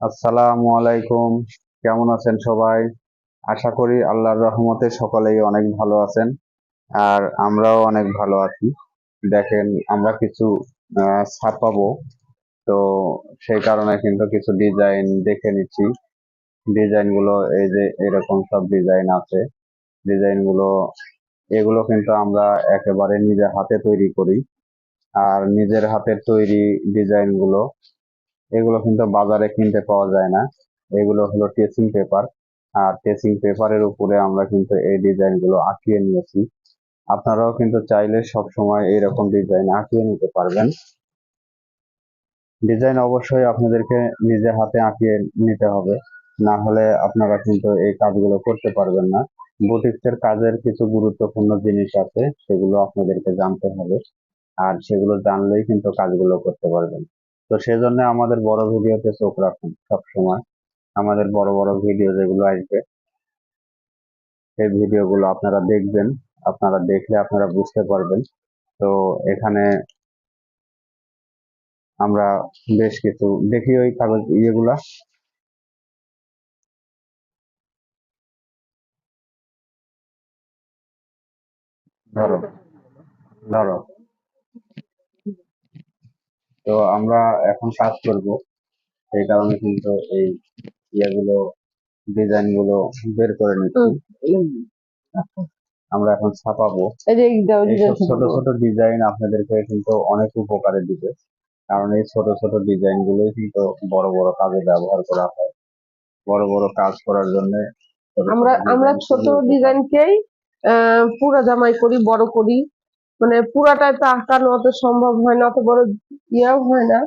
আসসালামু আলাইকুম। কেমন আছেন সবাই? আশা করি আল্লাহর রহমতে সকলেই অনেক ভালো আছেন, আর আমরাও অনেক ভালো আছি। দেখেন, আমরা কিছু ছাপাবো তো সেই কারণে কিন্তু কিছু ডিজাইন দেখে নিচ্ছি। ডিজাইনগুলো এই যে এরকম সব ডিজাইন আছে। ডিজাইনগুলো, এগুলো কিন্তু আমরা একেবারে নিজের হাতে তৈরি করি। আর নিজের হাতের তৈরি ডিজাইনগুলো এগুলো কিন্তু বাজারে কিনতে পাওয়া যায় না। এগুলো হলো টেসিং পেপার আর টেসিং পেপারের উপরে আমরা কিন্তু এই ডিজাইনগুলো আঁকিয়ে নিয়েছি। আপনারাও কিন্তু চাইলে সব সময় এরকম ডিজাইন আঁকিয়ে নিতে পারবেন। ডিজাইন অবশ্যই আপনাদেরকে নিজে হাতে আঁকিয়ে নিতে হবে। না হলে আপনারা কিন্তু এই কাজগুলো করতে পারবেন না। বুটিক্সের কাজের কিছু গুরুত্বপূর্ণ জিনিস আছে, সেগুলো আপনাদেরকে জানতে হবে। আর সেগুলো জানলেই কিন্তু কাজগুলো করতে পারবেন। তো সেজন্য আমাদের বড় ভিডিওতে চোখ রাখুন সব সময় আমাদের বড় বড় ভিডিও যেগুলো আসবে, সেই ভিডিওগুলো আপনারা দেখবেন, আপনারা দেখলে আপনারা বুঝতে পারবেন। তো এখানে আমরা বেশ কিছু দেখি ওই কাগজ ইয়েগুলা। ধরো ধরো। তো আমরা এখন কাজ করব। সেই কারণে কিন্তু এই ইয়েগুলো ডিজাইনগুলো বের করে নিচ্ছি। আমরা এখন ছাপাবো। ছোট ছোট ডিজাইন আপনাদেরকে কিন্তু অনেক উপকারে দিবে। কারণ এই ছোট ছোট ডিজাইন গুলোই কিন্তু বড় বড় কাজে ব্যবহার করা হয়। বড় বড় কাজ করার জন্য আমরা আমরা ছোট ডিজাইনকেই পুরা জামাই করি বড় করি। মানে পুরাটা তো আঁকানো অত সম্ভব হয় না অত বড় ইয়েও হয় না।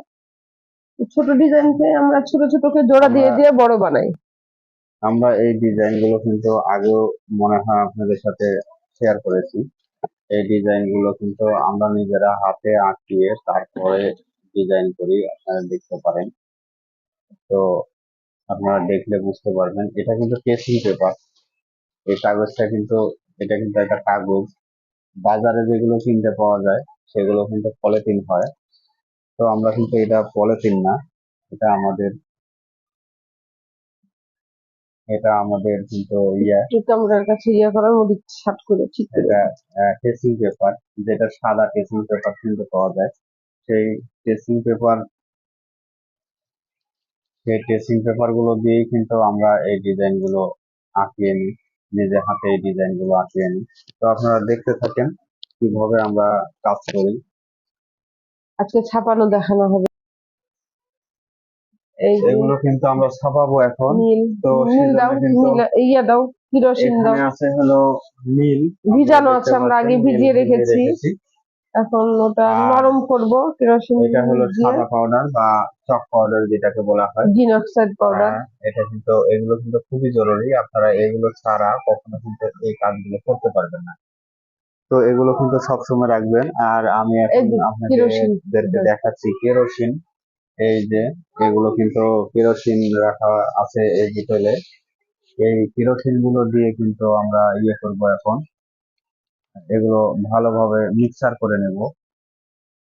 ছোট ডিজাইনকে আমরা ছোট ছোটকে জোড়া দিয়ে দিয়ে বড় বানাই। আমরা এই ডিজাইনগুলো কিন্তু আগেও মনে হয় আপনাদের সাথে শেয়ার করেছি। এই ডিজাইনগুলো কিন্তু আমরা নিজেরা হাতে আঁকিয়ে তারপরে ডিজাইন করি আপনারা দেখতে পারেন। তো আপনারা দেখলে বুঝতে পারবেন এটা কিন্তু কেসিং পেপার। এই কাগজটা কিন্তু এটা কিন্তু একটা কাগজ। বাজারে যেগুলো কিনতে পাওয়া যায় সেগুলো কিন্তু পলিথিন হয়। তো আমরা কিন্তু এটা পলিথিন না এটা আমাদের এটা আমাদের কিন্তু ইয়া। কাছে ইয়ে করার মধ্যে ছাট করে ঠিক করে এটা টেসিং পেপার যেটা সাদা টেসিং পেপার কিনতে পাওয়া যায় সেই টেসিং পেপার সেই টেসিং পেপারগুলো দিয়েই কিন্তু আমরা এই ডিজাইনগুলো আঁকিয়ে নিই। নিজে হাতে এই ডিজাইনগুলো আঁকিয়ে নিই। তো আপনারা দেখতে থাকেন কীভাবে আমরা কাজ করি। আজকে ছাপানো দেখানো হবে। এইগুলো এগুলো কিন্তু আমরা ছাপাবো এখন। তো ইয়া দাও কিরোসিন দাও। আছে হলো নীল। ভিজানো আছে আমরা আগে ভিজিয়ে রেখেছি। এখন ওটা নরম করব কেরোসিন এটা হলো সাদা পাউডার বা চক পাউডার যেটাকে বলা হয়। জিন অক্সাইড পাউডার হ্যাঁ, এটা কিন্তু এগুলো কিন্তু খুবই জরুরি। আপনারা এগুলো ছাড়া কখনো কিন্তু এই কাজগুলো করতে পারবেন না। তো এগুলো কিন্তু সবসময় রাখবেন। আর আমি এখন। আপনাদেরকে দেখাচ্ছি। কেরোসিন এই যে এগুলো কিন্তু কেরোসিন রাখা আছে এই বোতলে। এই কেরোসিনগুলো দিয়ে কিন্তু আমরা ইয়ে করব এখন। এগুলো ভালোভাবে মিক্সার করে নেব।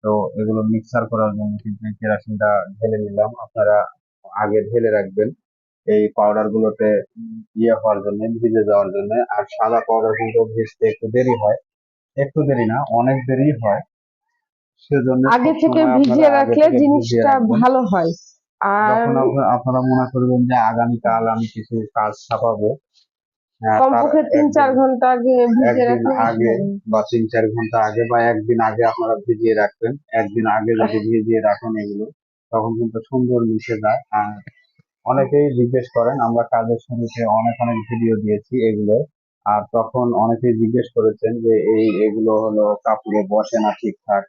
তো এগুলো মিক্সার করার জন্য কিন্তু এই কেরোসিনটা ঢেলে নিলাম। আপনারা আগে ঢেলে রাখবেন। এই পাউডার গুলোতে ইয়ে হওয়ার জন্য ভিজে যাওয়ার জন্য। আর সাদা পাউডার কিন্তু ভিজতে একটু দেরি হয়। একটু দেরি না অনেক দেরি হয়। সেজন্য আগে থেকে আপনারা ভিজিয়ে রাখলে জিনিসটা ভালো হয়। আর আপনারা মনে করবেন যে আগামীকাল আমি কিছু কাজ ছাপাবো কমপক্ষে তিন চার ঘণ্টা আগে ভিজিয়ে একদিন আগে বা তিন চার ঘণ্টা আগে বা একদিন আগে আপনারা ভিজিয়ে রাখবেন। একদিন আগে যদি ভিজিয়ে রাখেন এগুলো তখন কিন্তু সুন্দর মিশে যায়। আর অনেকেই জিজ্ঞেস করেন আমরা কাজের শুরুতে অনেক অনেক ভিডিও দিয়েছি এগুলো। আর তখন অনেকেই জিজ্ঞেস করেছেন যে এই এগুলো হলো কাপড়ে বসে না ঠিকঠাক?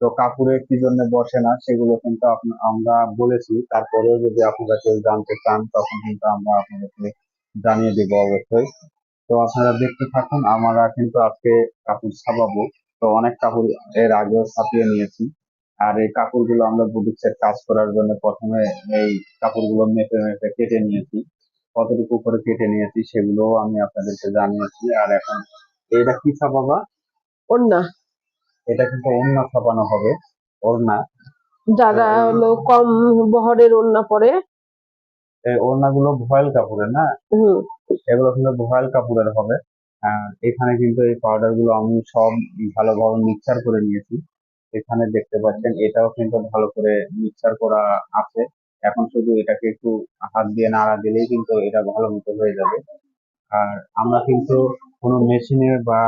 তো কাপড়ে কি জন্য বসে না সেগুলো কিন্তু আমরা বলেছি। তারপরেও যদি আপনারা কেউ জানতে চান তখন কিন্তু আমরা আপনাদেরকে জানিয়ে দেব অবশ্যই। তো আপনারা দেখতে থাকুন আমরা কিন্তু আজকে কাপড় ছাপাবো। তো অনেক কাপড় এর আগেও ছাপিয়ে নিয়েছি। আর এই কাপড়গুলো আমরা বুটিক্সের কাজ করার জন্য প্রথমে এই কাপড়গুলো মেপে মেপে কেটে নিয়েছি। কতটুকু করে কেটে নিয়েছি সেগুলোও আমি আপনাদেরকে জানিয়েছি। আর এখন এটা কি ছাপাবা ওড়না। এটা কিন্তু ওড়না ছাপানো হবে ওড়না। যারা। হলো কম বহরের ওড়না পরে। ওড়নাগুলো ভয়েল কাপড়ের না? এগুলো কিন্তু ভয়েল কাপড়ের হবে। আর এখানে কিন্তু এই পাউডারগুলো আমি সব ভালোভাবে মিক্সার করে নিয়েছি। এখানে দেখতে পাচ্ছেন এটাও কিন্তু ভালো করে মিক্সার করা আছে। এখন শুধু এটাকে একটু হাত দিয়ে নাড়া দিলেই কিন্তু এটা ভালো মতো হয়ে যাবে। আর আমরা কিন্তু কোনো মেশিনে বা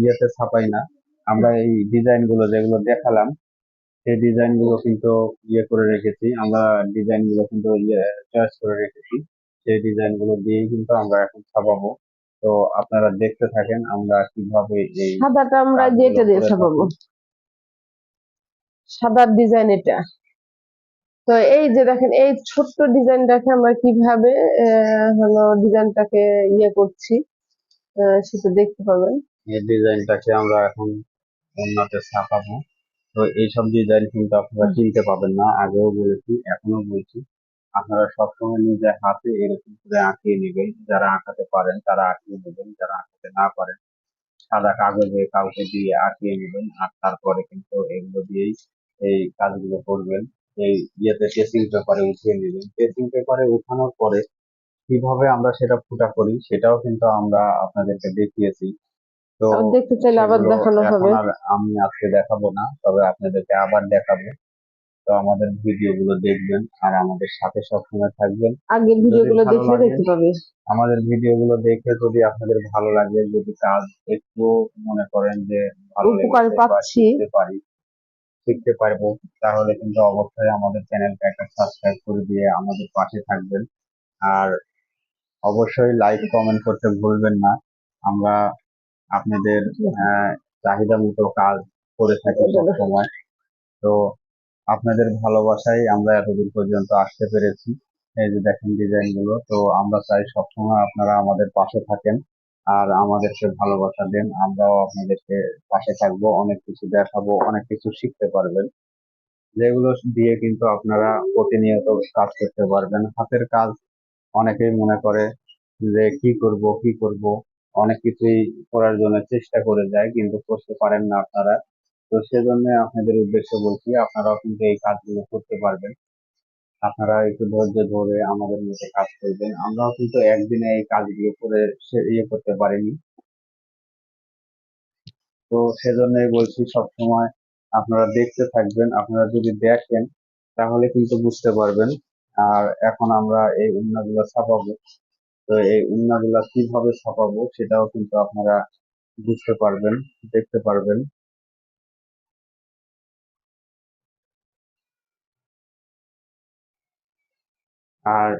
ইয়েতে ছাপাই না। আমরা এই ডিজাইনগুলো যেগুলো দেখালাম সেই ডিজাইনগুলো কিন্তু ইয়ে করে রেখেছি। আমরা ডিজাইনগুলো কিন্তু ইয়ে চয়েস করে রেখেছি। সেই ডিজাইনগুলো দিয়েই কিন্তু আমরা এখন ছাপাবো। তো আপনারা দেখতে থাকেন আমরা কীভাবে এই সাদাটা আমরা যেটা দিয়ে ছাপাবো। সাদার ডিজাইন এটা। তো এই যে দেখেন এই ছোট্ট ডিজাইনটাকে আমরা কীভাবে হলো ডিজাইনটাকে ইয়ে করছি সেটা দেখতে পাবেন। এই ডিজাইনটাকে আমরা এখন অন্যতে ছাপাবো। তো এইসব ডিজাইন কিন্তু আপনারা চিনতে পাবেন না। আগেও বলেছি এখনও বলছি। আপনারা সবসময় নিজের হাতে এরকম করে আঁকিয়ে নেবেন। যারা আঁকাতে পারেন তারা আঁকিয়ে নেবেন যারা আঁকাতে না পারেন সাদা কাগজে কাউকে দিয়ে আঁকিয়ে নেবেন আর তারপরে কিন্তু এগুলো দিয়েই এই কাজগুলো করবেন। এই ইয়েতে টেসিং পেপারে উঠিয়ে নেবেন। টেসিং পেপারে উঠানোর পরে কীভাবে আমরা সেটা ফুটা করি সেটাও কিন্তু আমরা আপনাদেরকে দেখিয়েছি। তো দেখতে চাইলে আবার দেখানো হবে। আমি আজকে দেখাবো না তবে আপনাদেরকে আবার দেখাবো। তো আমাদের ভিডিও গুলো দেখবেন আর আমাদের সাথে সবসময় থাকবেন। আগের ভিডিওগুলো দেখলে দেখতে পাবে। আমাদের ভিডিও গুলো দেখে যদি আপনাদের ভালো লাগে যদি কাজ একটু মনে করেন যে ভালো উপকার পাচ্ছি। শিখতে পারি শিখতে পারব তাহলে কিন্তু অবশ্যই আমাদের চ্যানেলটা একটা সাবস্ক্রাইব করে দিয়ে আমাদের পাশে থাকবেন। আর অবশ্যই লাইক কমেন্ট করতে ভুলবেন না। আমরা আপনাদের চাহিদা মতো কাজ করে থাকি সময় তো আপনাদের ভালোবাসায় আমরা এতদূর পর্যন্ত আসতে পেরেছি। এই যে দেখেন ডিজাইনগুলো তো আমরা চাই সবসময় আপনারা আমাদের পাশে থাকেন আর আমাদেরকে ভালোবাসা দেন। আমরাও আপনাদেরকে পাশে থাকব, অনেক কিছু দেখাবো, অনেক কিছু শিখতে পারবেন। যেগুলো দিয়ে কিন্তু আপনারা প্রতিনিয়ত কাজ করতে পারবেন। হাতের কাজ অনেকেই মনে করে যে কি করব কি করব অনেক কিছুই করার জন্য চেষ্টা করে যায়, কিন্তু করতে পারেন না আপনারা। তো সেজন্য আপনাদের উদ্দেশ্যে বলছি, আপনারাও কিন্তু এই কাজগুলো করতে পারবেন। আপনারা একটু ধৈর্য ধরে আমাদের মতো কাজ করবেন। আমরাও কিন্তু একদিনে এই কাজগুলো করে ইয়ে করতে পারিনি। তো সেজন্যই বলছি, সবসময় আপনারা দেখতে থাকবেন, আপনারা যদি দেখেন, তাহলে কিন্তু বুঝতে পারবেন। আর এখন আমরা এই উন্নাগুলো ছাপাবো তো এই উন্নাগুলা কীভাবে ছাপাবো সেটাও কিন্তু আপনারা বুঝতে পারবেন, দেখতে পারবেন। আর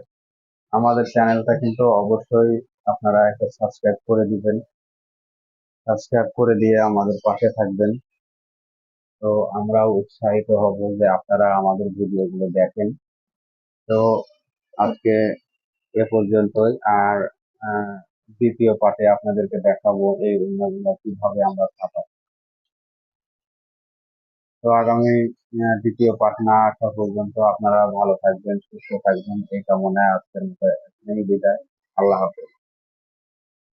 আমাদের চ্যানেলটা কিন্তু অবশ্যই আপনারা একটা সাবস্ক্রাইব করে দিবেন। সাবস্ক্রাইব করে দিয়ে আমাদের পাশে থাকবেন। তো আমরাও উৎসাহিত হব যে আপনারা আমাদের ভিডিওগুলো দেখেন। তো আজকে এ পর্যন্তই। আর দ্বিতীয় পার্টে আপনাদেরকে দেখাবো এই উন্নয়নগুলো কীভাবে আমরা ছাপাই তো আগামী দ্বিতীয় পাঠ না আসা পর্যন্ত আপনারা ভালো থাকবেন, সুস্থ থাকবেন। এই কামনায় আজকের মতো বিদায়। আল্লাহ হাফেজ।